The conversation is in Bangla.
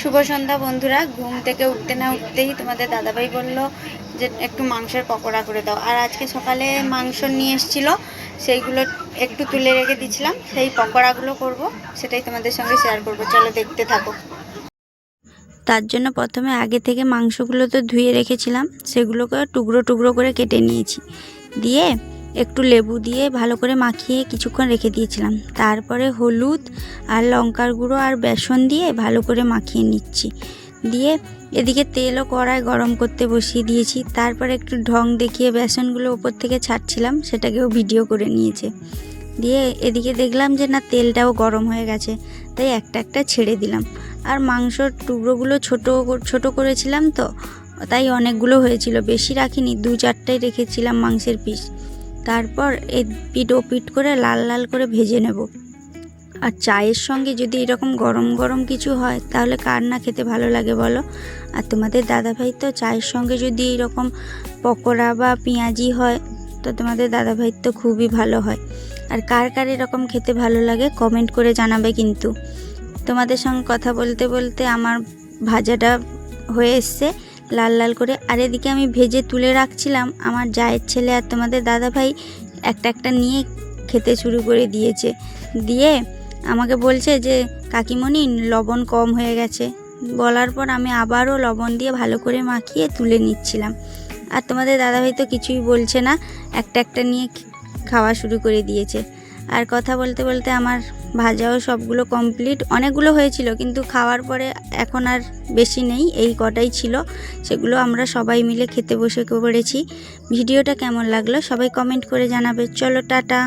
শুভ সন্ধ্যা বন্ধুরা। ঘুম থেকে উঠতে না উঠতেই তোমাদের দাদাভাই বলল যে একটু মাংসের পকোড়া করে দাও। আর আজকে সকালে মাংস নিয়ে এসেছিল, সেইগুলো একটু তুলে রেখে দিছিলাম সেই পকোড়াগুলো করব, সেটাই তোমাদের সঙ্গে শেয়ার করব। চলো দেখতে থাকো। তার জন্য প্রথমে আগে থেকে মাংসগুলো তো ধুয়ে রেখেছিলাম সেগুলোকে টুকরো টুকরো করে কেটে নিয়েছি। দিয়ে একটু লেবু দিয়ে ভালো করে মাখিয়ে কিছুক্ষণ রেখে দিয়েছিলাম। তারপরে হলুদ আর লঙ্কার গুঁড়ো আর বেসন দিয়ে ভালো করে মাখিয়ে নিচ্ছি। দিয়ে এদিকে তেলও কড়ায় গরম করতে বসিয়ে দিয়েছি। তারপরে একটু ঢং দেখিয়ে বেসনগুলো ওপর থেকে ছাড়ছিলাম, সেটাকেও ভিডিও করে নিয়েছে। দিয়ে এদিকে দেখলাম যে না, তেলটাও গরম হয়ে গেছে, তাই একটা একটা ছেড়ে দিলাম। আর মাংসর টুকরোগুলো ছোট ছোট করেছিলাম তো, তাই অনেকগুলো হয়েছিল। বেশি রাখিনি দু চারটাই রেখেছিলাম মাংসের পিস। তারপর এই পিঠ ও পিঠ করে লাল লাল করে ভেজে নেব। আর চায়ের সঙ্গে যদি এরকম গরম গরম কিছু হয়, তাহলে কার না খেতে ভালো লাগে বলো? আর তোমাদের দাদাভাই তো চায়ের সঙ্গে যদি এরকম পকোড়া বা পেঁয়াজি হয়, তো তোমাদের দাদাভাই তো খুবই ভালো হয়। আর কার কার এরকম খেতে ভালো লাগে কমেন্ট করে জানাবে কিন্তু। তোমাদের সঙ্গে কথা বলতে বলতে আমার ভাজাটা হয়ে এসছে। লাল লাল করে। আর এদিকে আমি ভেজে তুলে রাখছিলাম। আমার জায়ের ছেলে আর তোমাদের দাদা ভাই একটা একটা নিয়ে খেতে শুরু করে দিয়েছে। দিয়ে আমাকে বলছে যে, কাকিমণি, লবণ কম হয়ে গেছে। বলার পর আমি আবারও লবণ দিয়ে ভালো করে মাখিয়ে তুলে নিচ্ছিলাম। আর তোমাদের দাদাভাই তো কিছুই বলছে না। একটা একটা নিয়ে খাওয়া শুরু করে দিয়েছে। আর কথা বলতে বলতে আমার ভাজাও সবগুলো কমপ্লিট অনেকগুলো হয়েছিল, কিন্তু খাওয়ার পরে এখন আর বেশি নেই, এই কটাই ছিল। সেগুলো আমরা সবাই মিলে খেতে বসে পড়েছি ভিডিওটা কেমন লাগল সবাই কমেন্ট করে জানাবে। চলো, টাটা।